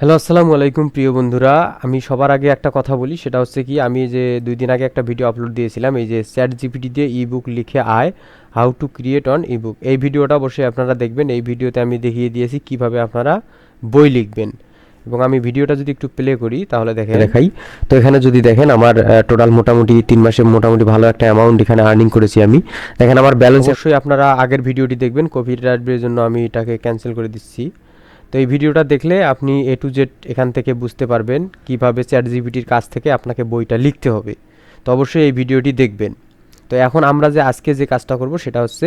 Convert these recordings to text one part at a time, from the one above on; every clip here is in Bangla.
হ্যালো আসসালামু আলাইকুম প্রিয় বন্ধুরা। আমি সবার আগে একটা কথা বলি সেটা হচ্ছে কি আমি যে দুই দিন আগে একটা ভিডিও আপলোড দিয়েছিলাম এই যে চ্যাট জিপিটি দিয়ে ইবুক লিখে আয় how to create on ebook এই ভিডিওটা অবশ্যই আপনারা দেখবেন এই ভিডিওতে আমি দেখিয়ে দিয়েছি কীভাবে আপনারা বই লিখবেন। এবং আমি ভিডিওটা যদি একটু প্লে করি তাহলে দেখে দেখাই। তো এখানে যদি দেখেন আমার টোটাল মোটামুটি তিন মাসে মোটামুটি ভালো একটা অ্যামাউন্ট এখানে আর্নিং করেছি আমি। দেখেন আমার ব্যালেন্স অবশ্যই আপনারা আগের ভিডিওটি দেখবেন কপিরাইটের জন্য আমি এটাকে ক্যান্সেল করে দিচ্ছি। তো এই ভিডিওটা দেখলে আপনি এ টু জেড এখান থেকে বুঝতে পারবেন কীভাবে চ্যাট জিপিটির কাছ থেকে আপনাকে বইটা লিখতে হবে। তো অবশ্যই এই ভিডিওটি দেখবেন। তো এখন আমরা যে আজকে যে কাজটা করব সেটা হচ্ছে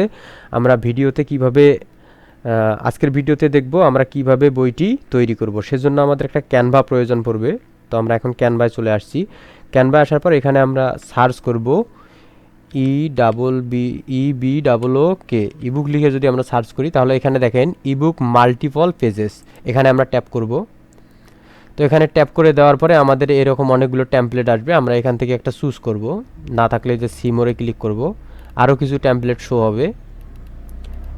আমরা ভিডিওতে কীভাবে আজকের ভিডিওতে দেখব আমরা কীভাবে বইটি তৈরি করব। সেজন্য আমাদের একটা ক্যানভা প্রয়োজন পড়বে। তো আমরা এখন ক্যানভায় চলে আসছি। ক্যানভায় আসার পর এখানে আমরা সার্চ করব E double B, E B double O K. Ebook লিখে যদি আমরা সার্চ করি, তাহলে এখানে দেখেন ইবুক মাল্টিপল পেজেস এখানে আমরা ট্যাপ করব। তো এখানে ট্যাপ করে দেওয়ার পরে আমাদের এরকম অনেকগুলো ট্যাম্পলেট আসবে। আমরা এখান থেকে একটা চুজ করব। না থাকলে যে সিমোরে ক্লিক করব। আরও কিছু ট্যাম্পলেট শো হবে।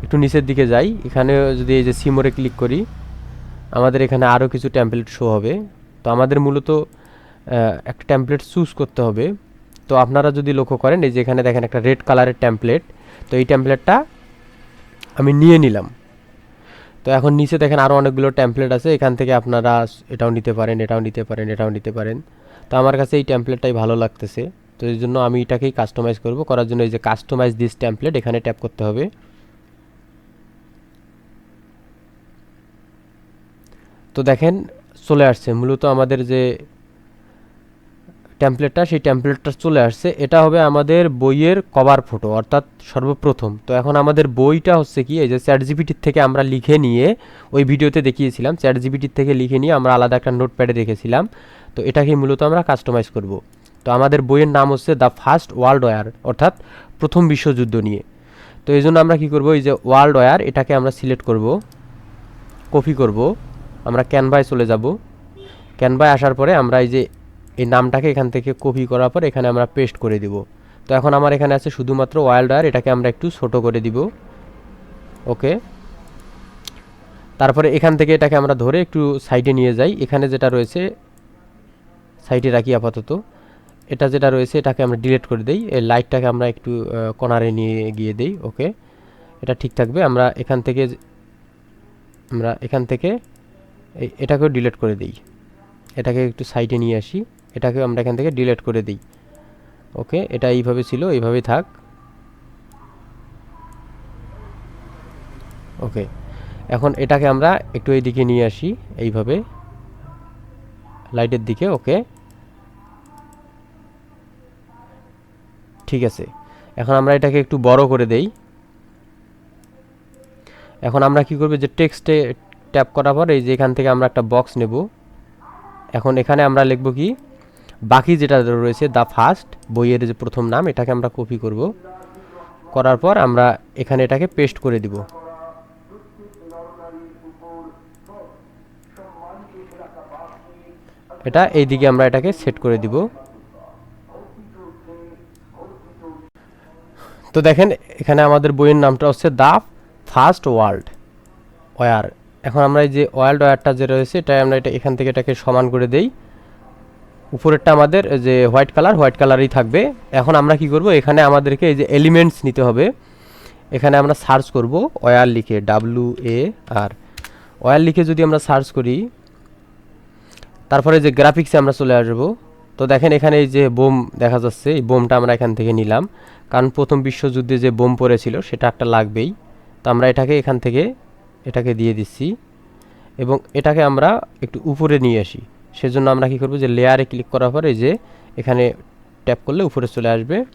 একটু নিচের দিকে যাই। এখানে যদি এই যে সিমোরে ক্লিক করি, আমাদের এখানে আরও কিছু ট্যাম্পলেট শো হবে। তো আমাদের মূলত একটা ট্যাম্পলেট চুজ করতে হবে। তো আপনারা যদি লক্ষ্য করেন, এই যে এখানে দেখেন একটা রেড কালারের ট্যাম্পলেট তো এই ট্যাম্পলেটটা আমি নিয়ে নিলাম। তো এখন নিচে দেখেন আরও অনেকগুলো ট্যাম্পলেট আছে, এখান থেকে আপনারা এটাও নিতে পারেন, এটাও নিতে পারেন, এটাও নিতে পারেন। তো আমার কাছে এই ট্যাম্পলেটটাই ভালো লাগতেছে। তো এই জন্য আমি এটাকেই কাস্টমাইজ করব, করার জন্য এই যে কাস্টমাইজ দিস ট্যাম্পলেট এখানে ট্যাপ করতে হবে। তো দেখেন, চলে আসছে। মূলত আমাদের যে ট্যাম্পলেটটা সেই ট্যাম্পলেটটা চলে আসছে। এটা হবে আমাদের বইয়ের কভার ফটো অর্থাৎ সর্বপ্রথম। তো এখন আমাদের বইটা হচ্ছে কি, এই যে চ্যাট জিপিটির থেকে আমরা লিখে নিয়ে ওই ভিডিওতে দেখিয়েছিলাম। চ্যাট জিপিটির থেকে লিখে নিয়ে আমরা আলাদা একটা নোটপ্যাডে রেখেছিলাম। তো এটাকে মূলত আমরা কাস্টমাইজ করব। তো আমাদের বইয়ের নাম হচ্ছে দ্য ফার্স্ট ওয়ার্ল্ড ওয়ার অর্থাৎ প্রথম বিশ্বযুদ্ধ নিয়ে। তো এই জন্য আমরা কি করব, এই যে ওয়ার্ল্ড ওয়ার এটাকে আমরা সিলেক্ট করব কপি করব। আমরা ক্যানভায় চলে যাব। ক্যানভায় আসার পরে আমরা এই যে এই নামটাকে এখান থেকে কপি করার পর এখানে আমরা পেস্ট করে দিব। তো এখন আমার এখানে আছে শুধুমাত্র ওয়াইল্ড ওয়ার এটাকে আমরা একটু ছোট করে দিব। ওকে। তারপরে এখান থেকে এটাকে আমরা ধরে একটু সাইডে নিয়ে যাই। এখানে যেটা রয়েছে সাইডে রাখি আপাতত। এটা যেটা রয়েছে, এটাকে আমরা ডিলিট করে দেই। এই লাইটটাকে আমরা একটু কর্নারে নিয়ে গিয়ে দেই। ওকে। এটা ঠিক থাকবে। আমরা এখান থেকে আমরা এখান থেকে এটাকেও ডিলিট করে দিই। এটাকে একটু সাইডে নিয়ে আসি। এটাকে আমরা এখান থেকে ডিলিট করে দিই। ওকে এটা এইভাবে ছিল এইভাবেই থাক। ওকে এখন এটাকে আমরা একটু এই দিকে নিয়ে আসি, এইভাবে। লাইটের দিকে ওকে ঠিক আছে, এখন আমরা এটাকে একটু বড় করে দেই। এখন আমরা কি করব, যে টেক্সটে ট্যাপ করার পর এই যে এখান থেকে আমরা একটা বক্স নেব। এখন এখানে আমরা লিখব কি? বাকি যেটা রয়েছে দ্য ফার্স্ট বইয়ের যে প্রথম নাম, এটাকে আমরা কপি করব। করার পর আমরা এখানে এটাকে পেস্ট করে দিব। এটা এই দিকে আমরা এটাকে সেট করে দিব। তো দেখেন, এখানে আমাদের বইয়ের নামটা হচ্ছে দ্য ফার্স্ট ওয়ার্ল্ড ওয়ার এখন আমরা এই যে ওয়ার্ল্ড ওয়ারটা যে রয়েছে এটা আমরা এটা এখান থেকে এটাকে সমান করে দেই। উপরেরটা আমাদের, যে হোয়াইট কালার, হোয়াইট কালারই থাকবে। এখন আমরা কি করব? এখানে আমাদেরকে এই যে এলিমেন্টস নিতে হবে। এখানে আমরা সার্চ করব ওয়ার লিখে ডাব্লু এ আর। ওয়ার লিখে যদি আমরা সার্চ করি, তারপরে যে গ্রাফিক্সে আমরা চলে আসব। তো দেখেন এখানে এই যে বোম দেখা যাচ্ছে, এই বোমটা আমরা এখান থেকে নিলাম। কারণ প্রথম বিশ্বযুদ্ধে যে বোম পড়েছিল, সেটা একটা লাগবেই। তো আমরা এটাকে এখান থেকে, এটাকে দিয়ে দিচ্ছি। এবং এটাকে আমরা একটু উপরে নিয়ে আসি। সেজন্য আমরা কী করব যে লেয়ারে ক্লিক করার পরে যে এখানে ট্যাপ করলে উপরে চলে আসবে।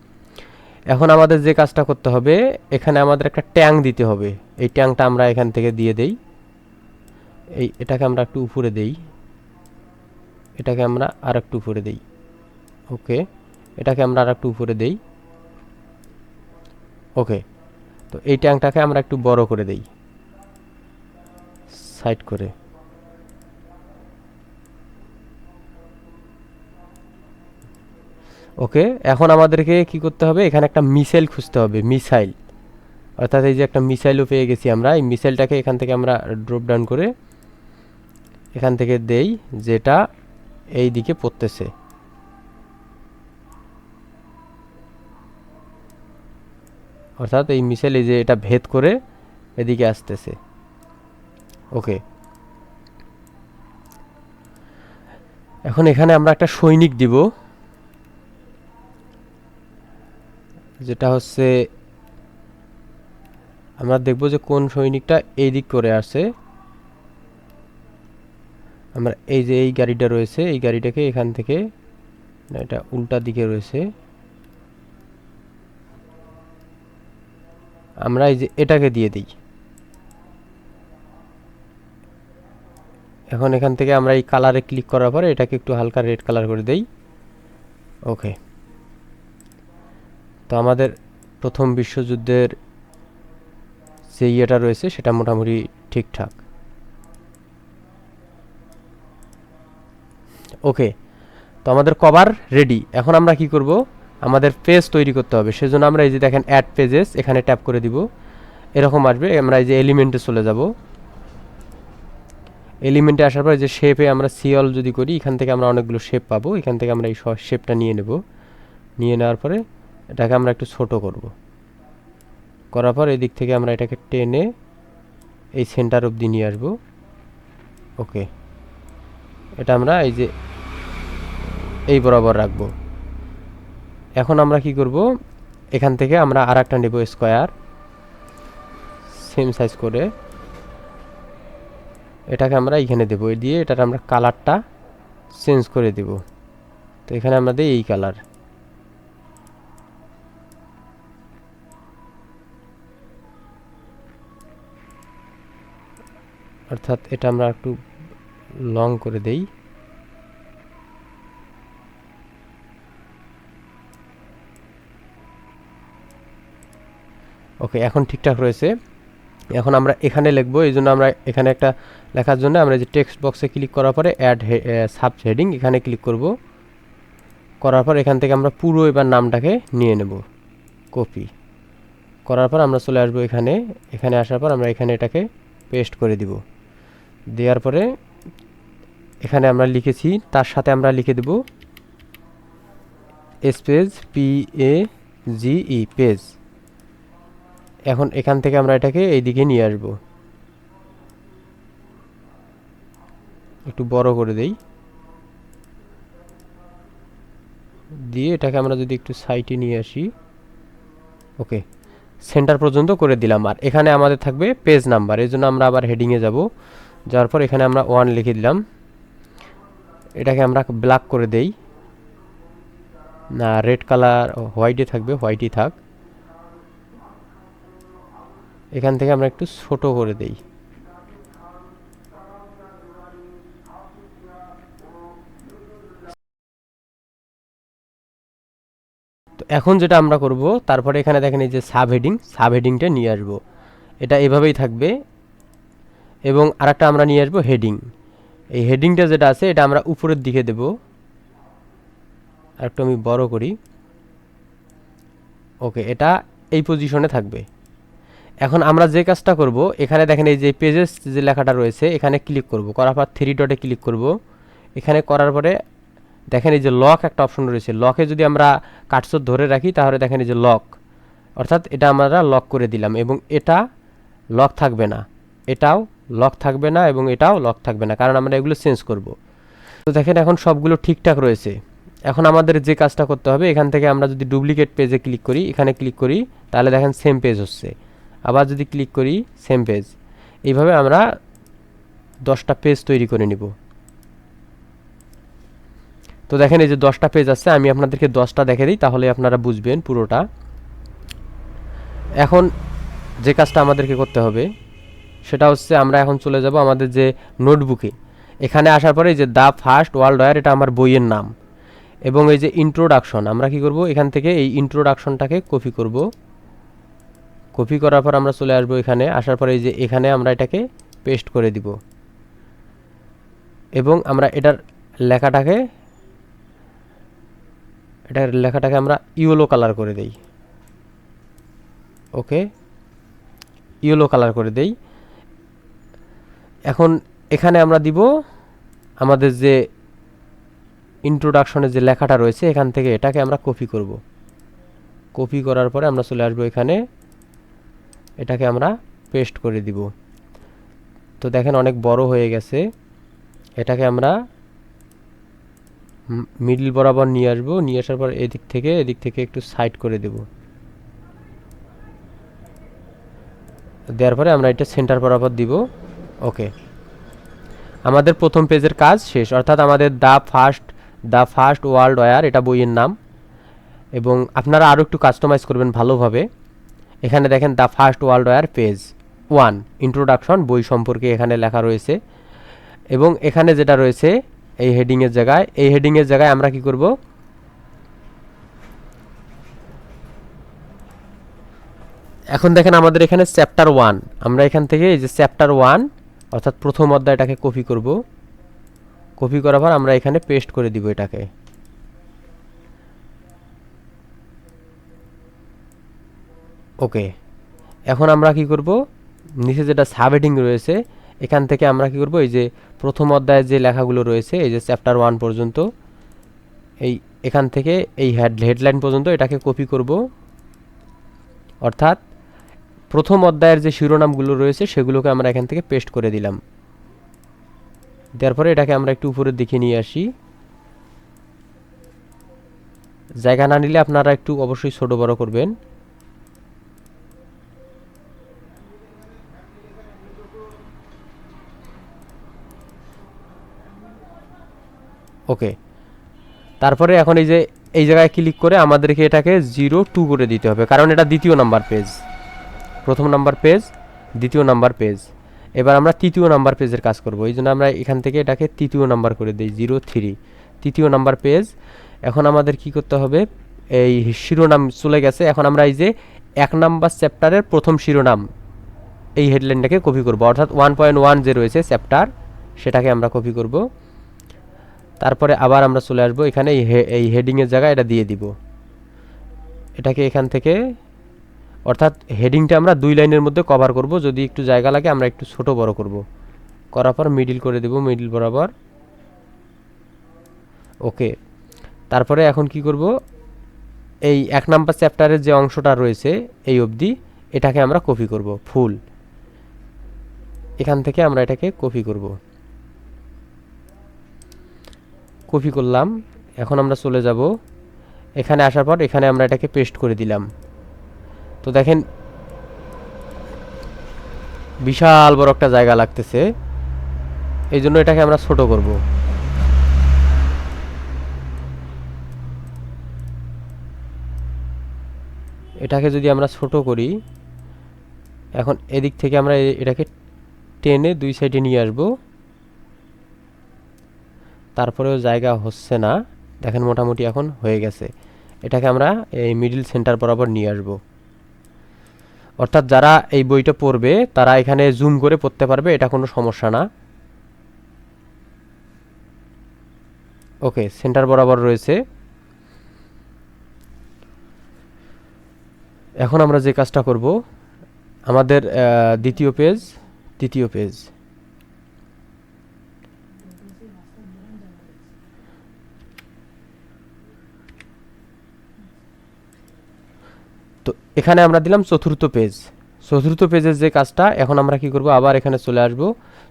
এখন আমাদের যে কাজটা করতে হবে, এখানে আমাদের একটা ট্যাং দিতে হবে। এই ট্যাংটা আমরা এখান থেকে দিয়ে দেই। এই এটাকে আমরা একটু উপরে দেই। এটাকে আমরা আর একটু উপরে দেই। ওকে, এটাকে আমরা আর একটু উপরে দেই। ওকে, তো এই ট্যাংটাকে আমরা একটু বড় করে দেই। সাইড করে। ওকে? এখন আমাদেরকে কি করতে হবে? এখানে একটা মিসাইল খুঁজতে হবে, মিসাইল। অর্থাৎ এই যে একটা মিসাইলও পেয়ে গেছি আমরা। এই মিসাইলটাকে এখান থেকে আমরা ড্রপ ডাউন করে এখান থেকে দেই, যেটা এই দিকে পড়তেছে। অর্থাৎ এই মিসাইল এই যে এটা ভেদ করে এদিকে আসতেছে। ওকে। এখন এখানে আমরা একটা সৈনিক দিব। যেটা হচ্ছে, আমরা দেখব যে কোন সৈনিকটা এই দিক করে আসে আমরা এই যে এই গাড়িটা রয়েছে, এই গাড়িটাকে এখান থেকে এটা উল্টা দিকে রয়েছে। আমরা এই যে এটাকে দিয়ে দিই। এখন এখান থেকে আমরা এই কালারে ক্লিক করার পরে এটাকে একটু হালকা রেড কালার করে দেই। ওকে তো আমাদের প্রথম বিশ্বযুদ্ধের যে ইয়েটা রয়েছে, সেটা মোটামুটি ঠিকঠাক। ওকে, তো আমাদের কভার রেডি। এখন আমরা কি করব? আমাদের পেজ তৈরি করতে হবে। সেজন্য আমরা এই যে দেখেন অ্যাড পেজেস এখানে ট্যাপ করে দিব। এরকম আসবে, আমরা এই যে এলিমেন্টে চলে যাব। এলিমেন্টে আসার পর যে শেপে আমরা সিওল যদি করি, এখান থেকে আমরা অনেকগুলো শেপ পাবো। এখান থেকে আমরা এই শেপটা নিয়ে নেব। নিয়ে নেওয়ার পরে এটাকে আমরা একটু ছোট করব। করার পর এই দিক থেকে আমরা এটাকে টেনে এই সেন্টার অবধি নিয়ে আসব। ওকে এটা আমরা এই যে এই বরাবর রাখব। এখন আমরা কি করব? এখান থেকে আমরা আর একটা নেব স্কোয়ার সেম সাইজ করে। এটাকে আমরা এখানে দেবো। দিয়ে এটার আমরা কালারটা চেঞ্জ করে দেব। তো এখানে আমরা দিই এই কালার অর্থাৎ এটা আমরা একটু লং করে দেই। ওকে এখন ঠিকঠাক রয়েছে। এখন আমরা এখানে লিখব, এই জন্য আমরা এখানে একটা লেখার জন্য আমরা যে টেক্সট বক্সে ক্লিক করার পরে অ্যাড সাব হেডিং এখানে ক্লিক করব। করার পর এখান থেকে আমরা পুরো এবার নামটাকে নিয়ে নেব কপি করার পর আমরা চলে আসব এখানে। এখানে আসার পর আমরা এখানে এটাকে পেস্ট করে দিব। দেওয়ার পরে এখানে আমরা লিখেছি, তার সাথে আমরা লিখে দেব space P A G E page. এখন এখান থেকে আমরা এটাকে এই দিকে নিয়ে আসব। একটু বড় করে দেই। দিয়ে এটাকে আমরা যদি একটু সাইটে নিয়ে আসি। ওকে, সেন্টার পর্যন্ত করে দিলাম। আর এখানে আমাদের থাকবে পেজ নাম্বার এই জন্য আমরা আবার হেডিংয়ে যাব। যাওয়ার পর এখানে আমরা ওয়ান লিখে দিলাম। এটাকে আমরা ব্ল্যাক করে দেই। না রেড কালার হোয়াইটে থাকবে হোয়াইটই থাক। এখান থেকে আমরা একটু ছোট করে দেই। তো এখন যেটা আমরা করব, তারপরে এখানে দেখেন এই যে সাব হেডিং সাব হেডিংটা নিয়ে আসব। এটা এভাবেই থাকবে। এবং আরেকটা আমরা নিয়ে আসব হেডিং এই হেডিংটা যেটা আছে, এটা আমরা উপরের দিকে দেব। আরেকটু আমি বড় করি। ওকে, এটা এই পজিশনে থাকবে। এখন আমরা যে কাজটা করব, এখানে দেখেন এই যে পেজেস যে লেখাটা রয়েছে, এখানে ক্লিক করব। করার পর থ্রি ডটে ক্লিক করব। এখানে করার পরে দেখেন এই যে লক একটা অপশন রয়েছে। লকে যদি আমরা কাটসর ধরে রাখি, তাহলে দেখেন এই যে লক অর্থাৎ এটা আমরা লক করে দিলাম এবং এটা লক থাকবে না। এটাও লক থাকবে না এবং এটাও লক থাকবে না, কারণ আমরা এগুলো চেঞ্জ করব। তো দেখেন এখন সবগুলো ঠিকঠাক রয়েছে। এখন আমাদের যে কাজটা করতে হবে, এখান থেকে আমরা যদি ডুপ্লিকেট পেজে ক্লিক করি, এখানে ক্লিক করি, তাহলে দেখেন সেম পেজ হচ্ছে। আবার যদি ক্লিক করি সেম পেজ এইভাবে আমরা দশটা পেজ তৈরি করে নিব। তো দেখেন এই যে দশটা পেজ আছে, আমি আপনাদেরকে দশটা দেখে দিই, তাহলে আপনারা বুঝবেন পুরোটা। এখন যে কাজটা আমাদেরকে করতে হবে সেটা হচ্ছে আমরা এখন চলে যাব আমাদের যে নোটবুকে। এখানে আসার পরে যে দ্য ফার্স্ট ওয়ার্ল্ড ওয়ার, এটা আমার বইয়ের নাম। এবং এই যে ইন্ট্রোডাকশন আমরা কি করব? এখান থেকে এই ইন্ট্রোডাকশনটাকে কপি করব। কপি করার পর আমরা চলে আসব এখানে। আসার পরে এই যে এখানে আমরা এটাকে পেস্ট করে দিব। এবং আমরা এটার লেখাটাকে এটার লেখাটাকে আমরা ইয়েলো কালার করে দেই। ওকে ইয়েলো কালার করে দেই। এখন এখানে আমরা দিব আমাদের যে ইন্ট্রোডাকশনের যে লেখাটা রয়েছে, এখান থেকে এটাকে আমরা কপি করব। কপি করার পরে আমরা চলে আসব এখানে। এটাকে আমরা পেস্ট করে দিব। তো দেখেন অনেক বড় হয়ে গেছে। এটাকে আমরা মিডল বরাবর নিয়ে আসব। নিয়ে আসার পর এদিক থেকে এদিক থেকে একটু সাইড করে দেব। দেওয়ার পরে আমরা এটা সেন্টার বরাবর দিব। ওকে আমাদের প্রথম পেজের কাজ শেষ, অর্থাৎ আমাদের the first the first world war, এটা বইয়ের নাম। এবং আপনারা আরও একটু কাস্টমাইজ করবেন ভালোভাবে। এখানে দেখেন the first world war page one, introduction, বই সম্পর্কে এখানে লেখা রয়েছে। এবং এখানে যেটা রয়েছে, এই হেডিংয়ের জায়গায়, এই হেডিংয়ের জায়গায় আমরা কি করব? এখন দেখেন আমাদের এখানে চ্যাপ্টার ওয়ান, আমরা এখান থেকে এই যে চ্যাপ্টার ওয়ান অর্থাৎ প্রথম অধ্যায়টাকে কপি করব। কপি করার পর আমরা এখানে পেস্ট করে দিব এটাকে। ওকে এখন আমরা কি করব? নিচে যেটা সাবহেডিং রয়েছে, এখান থেকে আমরা কি করব? এই যে প্রথম অধ্যায়ের যে লেখাগুলো রয়েছে, এই যে চ্যাপ্টার ওয়ান পর্যন্ত, এই এখান থেকে এই হেড হেডলাইন পর্যন্ত এটাকে কপি করব। অর্থাৎ প্রথম অধ্যায়ের যে শিরোনামগুলো রয়েছে, সেগুলোকে আমরা এখান থেকে পেস্ট করে দিলাম। দেওয়ার পরে এটাকে আমরা একটু উপরের দিকে নিয়ে আসি। জায়গা না নিলে আপনারা একটু অবশ্যই ছোট বড় করবেন। ওকে। তারপরে এখন এই যে, এই জায়গায় ক্লিক করে আমাদেরকে এটাকে জিরো টু করে দিতে হবে, কারণ এটা দ্বিতীয় নাম্বার পেজ। প্রথম নাম্বার পেজ, দ্বিতীয় নাম্বার পেজ। এবার আমরা তৃতীয় নাম্বার পেজের কাজ করব। এই জন্য আমরা এখান থেকে এটাকে তৃতীয় নাম্বার করে দিই, জিরো থ্রি। তৃতীয় নাম্বার পেজ, এখন আমাদের কি করতে হবে? এই শিরোনাম চলে গেছে। এখন আমরা এই যে এক নাম্বার চ্যাপ্টারের প্রথম শিরোনাম, এই হেডলাইনটাকে কপি করব। অর্থাৎ ওয়ান পয়েন্ট ওয়ান যে রয়েছে চ্যাপ্টার, সেটাকে আমরা কপি করব। তারপরে আবার আমরা চলে আসব। এখানে এই হেডিংয়ের জায়গায় এটা দিয়ে দিব। এটাকে এখান থেকে অর্থাৎ হেডিংটা আমরা দুই লাইনের মধ্যে কভার করব। যদি একটু জায়গা লাগে, আমরা একটু ছোট বড় করব। করার পর মিডিল করে দেব মিডিল বরাবর। ওকে। তারপরে এখন কি করব? এই এক নাম্বার চ্যাপ্টারের যে অংশটা রয়েছে, এই অবধি এটাকে আমরা কপি করব ফুল এখান থেকে আমরা এটাকে কপি করব। কপি করলাম। এখন আমরা চলে যাব। এখানে আসার পর এখানে আমরা এটাকে পেস্ট করে দিলাম। তো দেখেন, বিশাল বড় একটা জায়গা লাগতেছে। এই জন্য এটাকে আমরা ছোট করব। এটাকে যদি আমরা ছোট করি, এখন এদিক থেকে আমরা এটাকে টেনে দুই সাইডে নিয়ে আসব। তারপরেও জায়গা হচ্ছে না। দেখেন মোটামুটি এখন হয়ে গেছে। এটাকে আমরা এই মিডিল সেন্টার বরাবর নিয়ে আসব। অর্থাৎ যারা এই বইটা পড়বে, তারা এখানে জুম করে পড়তে পারবে, এটা কোনো সমস্যা না। ওকে সেন্টার বরাবর রয়েছে। এখন আমরা যে কাজটা করব, আমাদের দ্বিতীয় পেজ তৃতীয় পেজ তো এখানে আমরা দিলাম চতুর্থ পেজ। চতুর্থ পেজের যে কাজটা, এখন আমরা কি করব? আবার এখানে চলে আসব।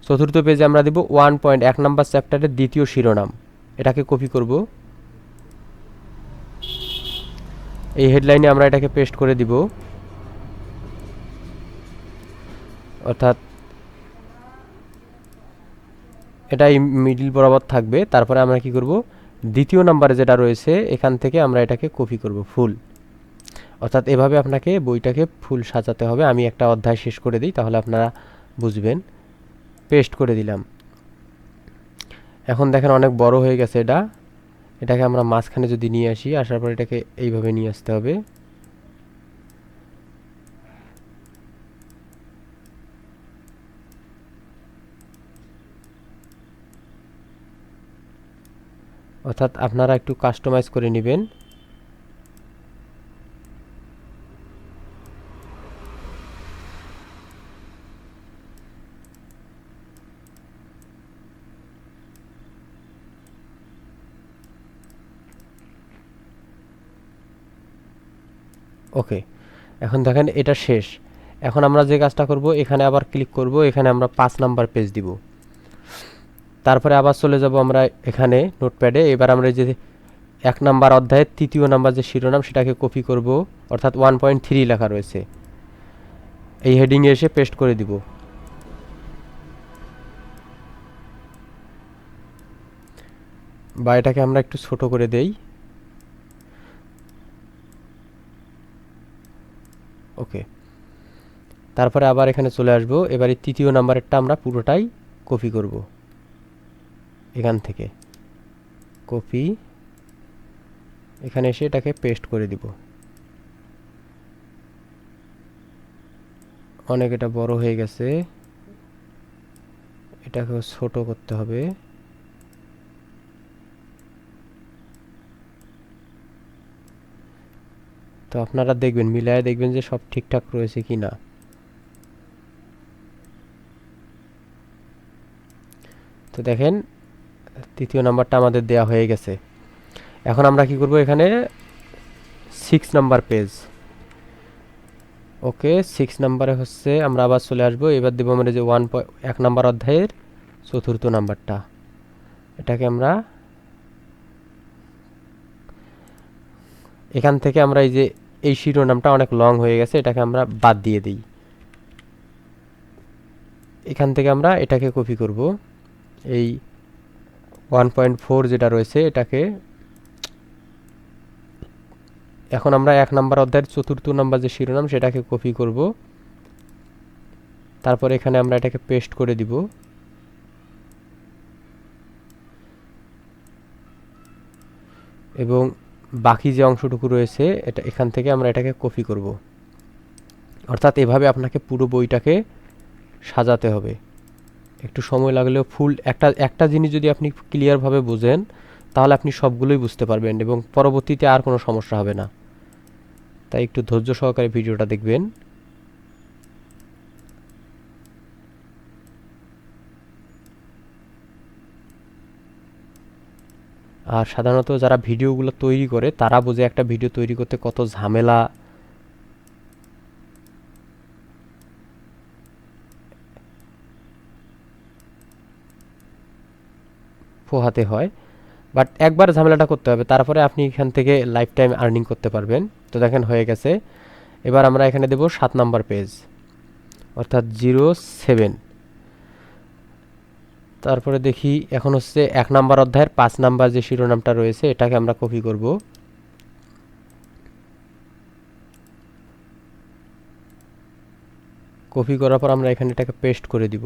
চতুর্থ পেজে আমরা দিব ওয়ান পয়েন্ট এক নাম্বার চ্যাপ্টারের দ্বিতীয় শিরোনাম। এটাকে কপি করব। এই হেডলাইনে আমরা এটাকে পেস্ট করে দিব। অর্থাৎ এটাই মিডিল বরাবর থাকবে। তারপরে আমরা কি করব? দ্বিতীয় নাম্বারে যেটা রয়েছে, এখান থেকে আমরা এটাকে কপি করব ফুল অর্থাৎ এভাবে আপনাকে বইটাকে ফুল সাজাতে হবে। আমি একটা অধ্যায় শেষ করে দিই, তাহলে আপনারা বুঝবেন। পেস্ট করে দিলাম। এখন দেখেন অনেক বড় হয়ে গেছে এটা। এটাকে আমরা মাঝখানে যদি নিয়ে আসি, আসার পর এটাকে এইভাবে নিয়ে আসতে হবে। অর্থাৎ আপনারা একটু কাস্টমাইজ করে নেবেন। ওকে, এখন দেখেন এটা শেষ। এখন আমরা যে কাজটা করব, এখানে আবার ক্লিক করব, এখানে আমরা পাঁচ নাম্বার পেজ দিব। তারপরে আবার চলে যাব আমরা এখানে নোটপ্যাডে এবার আমরা যে এক নাম্বার অধ্যায়ের তৃতীয় নাম্বার যে শিরোনাম, সেটাকে কপি করব। অর্থাৎ ওয়ান পয়েন্ট থ্রি লেখা রয়েছে। এই হেডিংয়ে এসে পেস্ট করে দিব। বা এটাকে আমরা একটু ছোট করে দেই। ওকে তারপরে আবার এখানে চলে আসব। এবার তৃতীয় নাম্বারেরটা আমরা পুরোটাই কপি করব। এখান থেকে কপি এখানে এসে এটাকে পেস্ট করে দিব। অনেক এটা বড় হয়ে গেছে। এটাকে ছোট করতে হবে। তো আপনারা দেখবেন, মিলায় দেখবেন যে সব ঠিকঠাক রয়েছে কি না। তো দেখেন, তৃতীয় নাম্বারটা আমাদের দেয়া হয়ে গেছে। এখন আমরা কি করব এখানে? Six number page okay six নাম্বারে হচ্ছে আমরা আবার চলে আসব। এবার দেবো আমরা যে ওয়ান এক নাম্বার অধ্যায়ের চতুর্থ নাম্বারটা। এটাকে আমরা এখান থেকে আমরা এই যে, এই শিরোনামটা অনেক লং হয়ে গেছে, এটাকে আমরা বাদ দিয়ে দিই। এখান থেকে আমরা এটাকে কপি করব। এই ওয়ান পয়েন্ট ফোর যেটা রয়েছে, এটাকে এখন আমরা এক নাম্বার অধ্যায়ের চতুর্থ নাম্বার যে শিরোনাম, সেটাকে কপি করব। তারপর এখানে আমরা এটাকে পেস্ট করে দিব। এবং বাকি যে অংশটুকু রয়েছে, এটা এখান থেকে আমরা এটাকে কপি করব। অর্থাৎ এভাবে আপনাকে পুরো বইটাকে সাজাতে হবে। একটু সময় লাগলেও ফুল, একটা একটা জিনিস যদি আপনি ক্লিয়ারভাবে বোঝেন, তাহলে আপনি সবগুলোই বুঝতে পারবেন এবং পরবর্তীতে আর কোনো সমস্যা হবে না। তাই একটু ধৈর্য সহকারে ভিডিওটা দেখবেন। আর সাধারণত যারা ভিডিওগুলো তৈরি করে, তারা বোঝে একটা ভিডিও তৈরি করতে কত ঝামেলা। পোহাতে হয়। বাট একবার ঝামেলাটা করতে হবে, তারপরে আপনি এখান থেকে লাইফ টাইম আর্নিং করতে পারবেন। তো দেখেন হয়ে গেছে। এবার আমরা এখানে দেব সাত নাম্বার পেজ অর্থাৎ জিরো সেভেন তারপরে দেখি এখন হচ্ছে এক নাম্বার অধ্যায়ের পাঁচ নাম্বার যে শিরোনামটা রয়েছে, এটাকে আমরা কপি করব। কপি করার পর আমরা এখানে এটাকে পেস্ট করে দিব।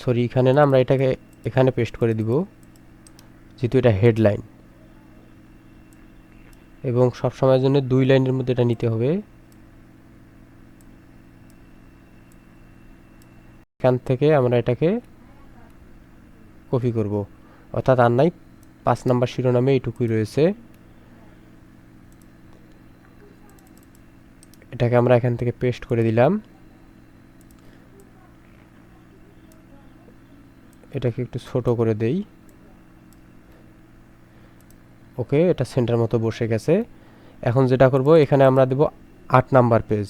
সরি এখানে না আমরা এটাকে এখানে পেস্ট করে দিব, যেহেতু এটা হেডলাইন এবং সব সময়ের জন্য দুই লাইনের মধ্যে এটা নিতে হবে। এখান থেকে আমরা এটাকে কপি করব। অর্থাৎ আর নাই, পাঁচ নাম্বার শিরোনামে এইটুকুই রয়েছে। এটাকে আমরা এখান থেকে পেস্ট করে দিলাম। এটাকে একটু ছোট করে দেই। ওকে, এটা সেন্টার মতো বসে গেছে। এখন যেটা করব, এখানে আমরা দেব আট নাম্বার পেজ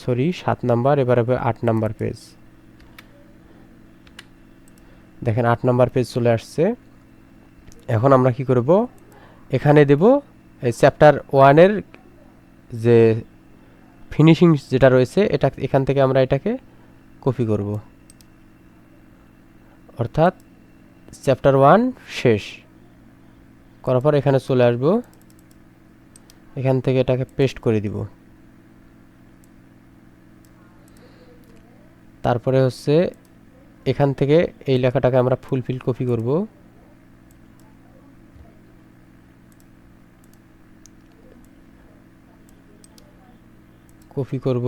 সরি, সাত নাম্বার, এবার হবে আট নাম্বার পেজ দেখেন, আট নাম্বার পেজ চলে আসছে। এখন আমরা কি করব? এখানে দেব এই চ্যাপ্টার ওয়ানের যে ফিনিশিং যেটা রয়েছে, এটা এখান থেকে আমরা এটাকে কপি করব। অর্থাৎ চ্যাপ্টার ওয়ান শেষ। করার পর এখানে চলে আসব। এখান থেকে এটাকে পেস্ট করে দিব। তারপরে হচ্ছে এখান থেকে এই লেখাটাকে আমরা ফুলফিল কপি করব। কপি করব।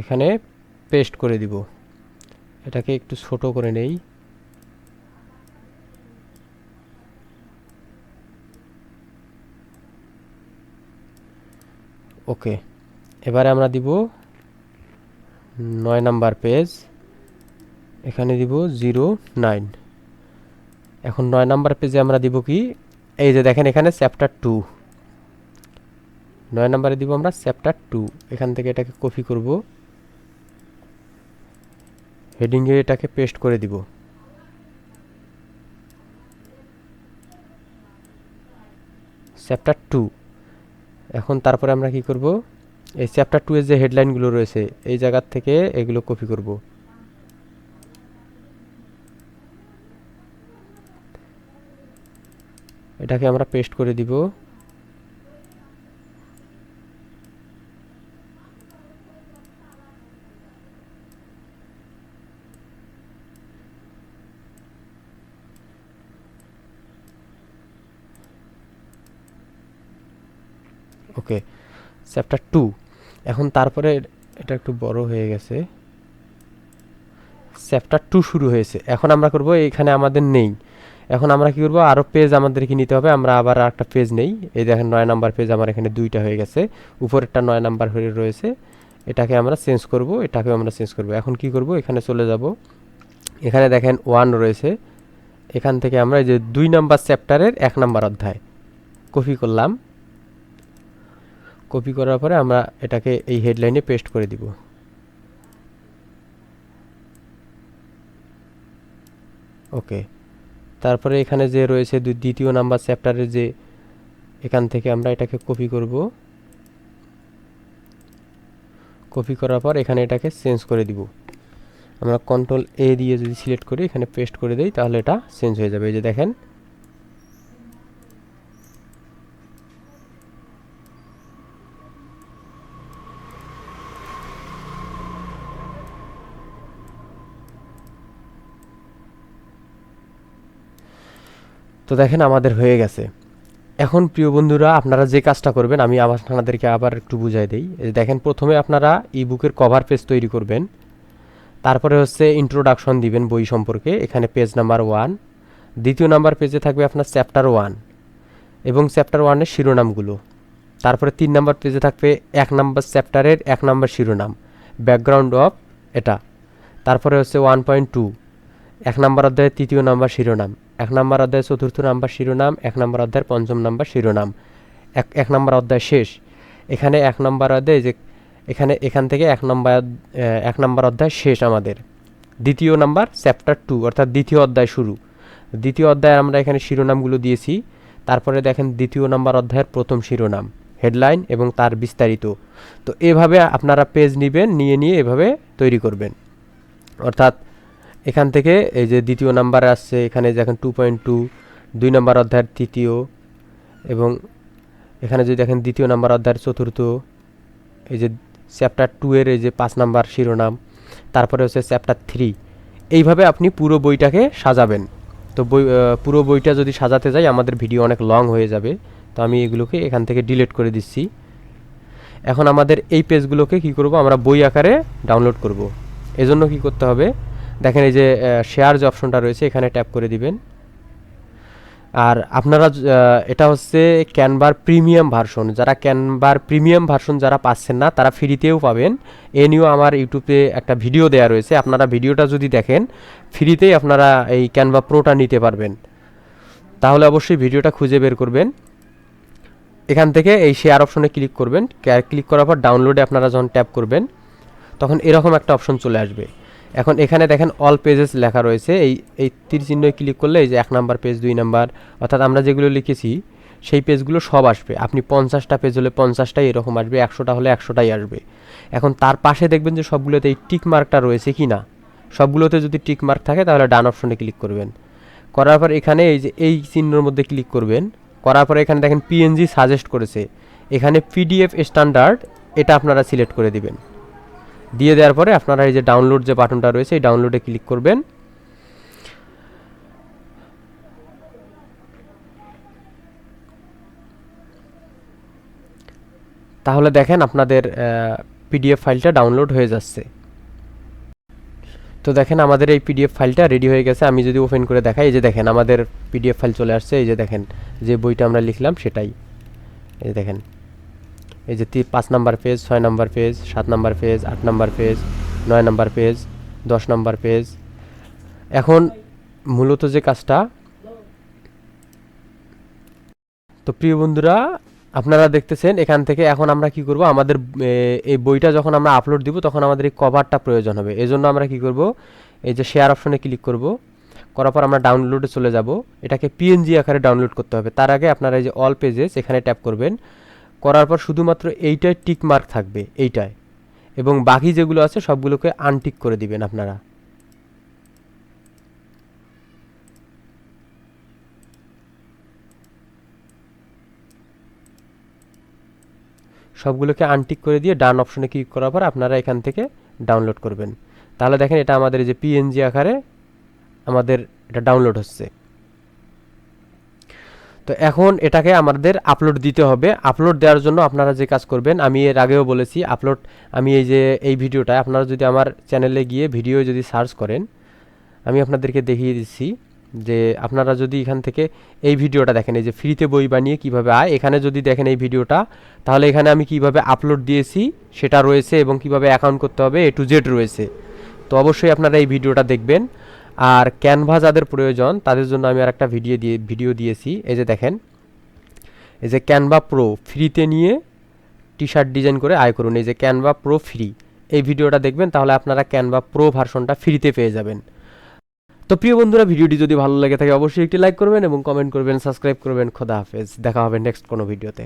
এখানে পেস্ট করে দিব। এটাকে একটু ছোট করে নেই। ওকে, এবারে আমরা দিব নয় নাম্বার পেজ। এখানে দিব জিরো নাইন। এখন নয় নাম্বার পেজে আমরা দিব কি? এই যে দেখেন এখানে চ্যাপ্টার টু। নয় নাম্বারে দিব আমরা চ্যাপ্টার টু। এখান থেকে এটাকে কপি করব। হেডিংয়ে এটাকে পেস্ট করে দিব। Chapter two. এখন তারপরে আমরা কি করব? এই চ্যাপ্টার টু এর যে হেডলাইনগুলো রয়েছে, এই জায়গার থেকে এগুলো কপি করব। এটাকে আমরা পেস্ট করে দিব। ওকে চ্যাপ্টার টু এখন তারপরে এটা একটু বড় হয়ে গেছে। চ্যাপ্টার টু শুরু হয়েছে। এখন আমরা করব এখানে আমাদের নেই। এখন আমরা কি করব? আরও পেজ আমাদেরকে নিতে হবে। আমরা আবার একটা পেজ নেই। এই দেখেন নয় নাম্বার পেজ আমার এখানে দুইটা হয়ে গেছে। উপরেরটা নয় নাম্বার হয়ে রয়েছে। এটাকে আমরা চেঞ্জ করব, এটাকেও আমরা চেঞ্জ করব। এখন কি করব? এখানে চলে যাব। এখানে দেখেন ওয়ান রয়েছে। এখান থেকে আমরা যে দুই নাম্বার চ্যাপ্টারের এক নাম্বার অধ্যায়। কপি করলাম। কপি করার পরে আমরা এটাকে এই হেডলাইনে পেস্ট করে দিব। ওকে তারপরে এখানে যে রয়েছে দ্বিতীয় নাম্বার চ্যাপ্টারের যে এখান থেকে আমরা এটাকে কপি করব। কপি করার পর এখানে এটাকে চেঞ্জ করে দিব। আমরা কন্ট্রোল এ দিয়ে যদি সিলেক্ট করি, এখানে পেস্ট করে দিই, তাহলে এটা চেঞ্জ হয়ে যাবে। এই যে দেখেন তো দেখেন আমাদের হয়ে গেছে। এখন প্রিয় বন্ধুরা, আপনারা যে কাজটা করবেন, আমি আবার আপনাদেরকে আবার একটু বুঝাই দিই। দেখেন, প্রথমে আপনারা ই বুকের কভার পেজ তৈরি করবেন। তারপরে হচ্ছে ইন্ট্রোডাকশন দিবেন বই সম্পর্কে, এখানে পেজ নাম্বার ওয়ান দ্বিতীয় নাম্বার পেজে থাকবে আপনার চ্যাপ্টার ওয়ান এবং চ্যাপ্টার ওয়ানের শিরোনামগুলো। তারপরে তিন নাম্বার পেজে থাকবে এক নাম্বার চ্যাপ্টারের এক নাম্বার শিরোনাম। ব্যাকগ্রাউন্ড অফ এটা। তারপরে হচ্ছে ওয়ান পয়েন্ট টু এক নাম্বার অধ্যায়ের তৃতীয় নাম্বার শিরোনাম। এক নম্বর অধ্যায়ের চতুর্থ নাম্বার শিরোনাম, এক নম্বর অধ্যায়ের পঞ্চম নাম্বার শিরোনাম। এক এক নম্বর অধ্যায় শেষ। এখানে এক নম্বর অধ্যায় যে, এখানে, এখান থেকে এক নম্বর এক নম্বর অধ্যায় শেষ আমাদের। দ্বিতীয় নাম্বার চ্যাপ্টার টু অর্থাৎ দ্বিতীয় অধ্যায় শুরু। দ্বিতীয় অধ্যায়ে আমরা এখানে শিরোনামগুলো দিয়েছি। তারপরে দেখেন দ্বিতীয় নাম্বার অধ্যায়ের প্রথম শিরোনাম হেডলাইন এবং তার বিস্তারিত। তো এভাবে আপনারা পেজ নেবেন, নিয়ে নিয়ে এভাবে তৈরি করবেন। অর্থাৎ এখান থেকে এই যে দ্বিতীয় নাম্বার আসছে, এখানে দেখেন টু পয়েন্ট টু দুই নম্বর অধ্যায়ের তৃতীয় এবং এখানে যদি দেখেন দ্বিতীয় নাম্বার অধ্যায়ের চতুর্থ, এই যে চ্যাপ্টার টু এর এই যে পাঁচ নাম্বার শিরোনাম, তারপরে হচ্ছে চ্যাপ্টার থ্রি এইভাবে আপনি পুরো বইটাকে সাজাবেন। তো বই পুরো বইটা যদি সাজাতে যাই, আমাদের ভিডিও অনেক লং হয়ে যাবে, তো আমি এগুলোকে এখান থেকে ডিলিট করে দিচ্ছি। এখন আমাদের এই পেজগুলোকে কি করব, আমরা বই আকারে ডাউনলোড করব। এজন্য কি করতে হবে দেখেন এই যে শেয়ার যে অপশনটা রয়েছে, এখানে ট্যাপ করে দিবেন। আর আপনারা এটা হচ্ছে ক্যানভার প্রিমিয়াম ভার্সন যারা ক্যানভার প্রিমিয়াম ভার্সন যারা পাচ্ছেন না, তারা ফ্রিতেও পাবেন। এ নিয়েও আমার ইউটিউবে একটা ভিডিও দেওয়া রয়েছে। আপনারা ভিডিওটা যদি দেখেন ফ্রিতেই আপনারা এই ক্যানভা প্রোটা নিতে পারবেন। তাহলে অবশ্যই ভিডিওটা খুঁজে বের করবেন। এখান থেকে এই শেয়ার অপশনে ক্লিক করবেন। ক্লিক করার পর ডাউনলোডে আপনারা যখন ট্যাপ করবেন, তখন এরকম একটা অপশন চলে আসবে। এখন এখানে দেখেন অল পেজেস লেখা রয়েছে। এই এই তীর চিহ্নে ক্লিক করলে এই যে এক নাম্বার পেজ দুই নাম্বার অর্থাৎ আমরা যেগুলো লিখেছি, সেই পেজগুলো সব আসবে। আপনি পঞ্চাশটা পেজ হলে পঞ্চাশটাই এরকম আসবে, একশোটা হলে একশোটাই আসবে। এখন তার পাশে দেখবেন যে সবগুলোতে এই টিক মার্কটা রয়েছে কি না? সবগুলোতে যদি টিক মার্ক থাকে তাহলে ডান অপশনে ক্লিক করবেন। করার পর এখানে এই যে, এই চিহ্নর মধ্যে ক্লিক করবেন। করার পরে এখানে দেখেন পিএনজি সাজেস্ট করেছে। এখানে পিডিএফ স্ট্যান্ডার্ড এটা আপনারা সিলেক্ট করে দিবেন। দিয়ে দেওয়ার পরে আপনারা এই যে ডাউনলোড যে বাটনটা রয়েছে, এই ডাউনলোডে ক্লিক করবেন। তাহলে দেখেন আপনাদের পিডিএফ ফাইলটা ডাউনলোড হয়ে যাচ্ছে। তো দেখেন আমাদের এই পিডিএফ ফাইলটা রেডি হয়ে গেছে। আমি যদি ওপেন করে দেখাই, এই যে দেখেন আমাদের পিডিএফ ফাইল চলে আসছে। এই যে দেখেন, যে বইটা আমরা লিখলাম সেটাই। এই যে দেখেন। এই যে পাঁচ নাম্বার পেজ, ছয় নাম্বার পেজ, সাত নাম্বার পেজ, আট নাম্বার পেজ, নয় নাম্বার পেজ, দশ নাম্বার পেজ। এখন মূলত যে কাজটা, তো প্রিয় বন্ধুরা, আপনারা দেখতেছেন এখান থেকে এখন আমরা কি করব? আমাদের এই বইটা যখন আমরা আপলোড দিব, তখন আমাদের এই কভারটা প্রয়োজন হবে। এই জন্য আমরা কি করব? এই যে শেয়ার অপশনে ক্লিক করব। করার পর আমরা ডাউনলোডে চলে যাব। এটাকে পিএনজি আকারে ডাউনলোড করতে হবে। তার আগে আপনারা এই যে অল পেজেস এখানে ট্যাপ করবেন। করার পর শুধুমাত্র এইটায় টিক মার্ক থাকবে এইটায় এবং বাকি যেগুলো আছে সবগুলোকে আনটিক করে দিবেন আপনারা। সবগুলোকে আনটিক করে দিয়ে ডান অপশনে ক্লিক করার পর আপনারা এখান থেকে ডাউনলোড করবেন। তাহলে দেখেন এটা আমাদের যে পিএনজি আকারে আমাদের এটা ডাউনলোড হচ্ছে। তো এখন এটাকে আমাদের আপলোড দিতে হবে। আপলোড দেওয়ার জন্য আপনারা যে কাজ করবেন, আমি এর আগেও বলেছি আপলোড আমি এই যে, এই ভিডিওটা আপনারা যদি আমার চ্যানেলে গিয়ে ভিডিও যদি সার্চ করেন, আমি আপনাদেরকে দেখিয়ে দিচ্ছি যে আপনারা যদি এখান থেকে এই ভিডিওটা দেখেন, এই যে ফ্রিতে বই বানিয়ে কীভাবে আয়, এখানে যদি দেখেন এই ভিডিওটা, তাহলে এখানে আমি কীভাবে আপলোড দিয়েছি, সেটা রয়েছে এবং কীভাবে অ্যাকাউন্ট করতে হবে এ টু জেড রয়েছে। তো অবশ্যই আপনারা এই ভিডিওটা দেখবেন। আর ক্যানভা যাদের প্রয়োজন, তাদের জন্য আমি আর একটা ভিডিও দিয়ে ভিডিও দিয়েছি। এই যে দেখেন, এই যে ক্যানভা প্রো ফ্রিতে নিয়ে টি শার্ট ডিজাইন করে আয় করুন। এই যে ক্যানভা প্রো ফ্রি এই ভিডিওটা দেখবেন, তাহলে আপনারা ক্যানভা প্রো ভার্সনটা ফ্রিতে পেয়ে যাবেন। তো প্রিয় বন্ধুরা ভিডিওটি যদি ভালো লাগে থাকে, অবশ্যই একটি লাইক করবেন এবং কমেন্ট করবেন সাবস্ক্রাইব করবেন। খোদা হাফেজ, দেখা হবে নেক্সট কোনো ভিডিওতে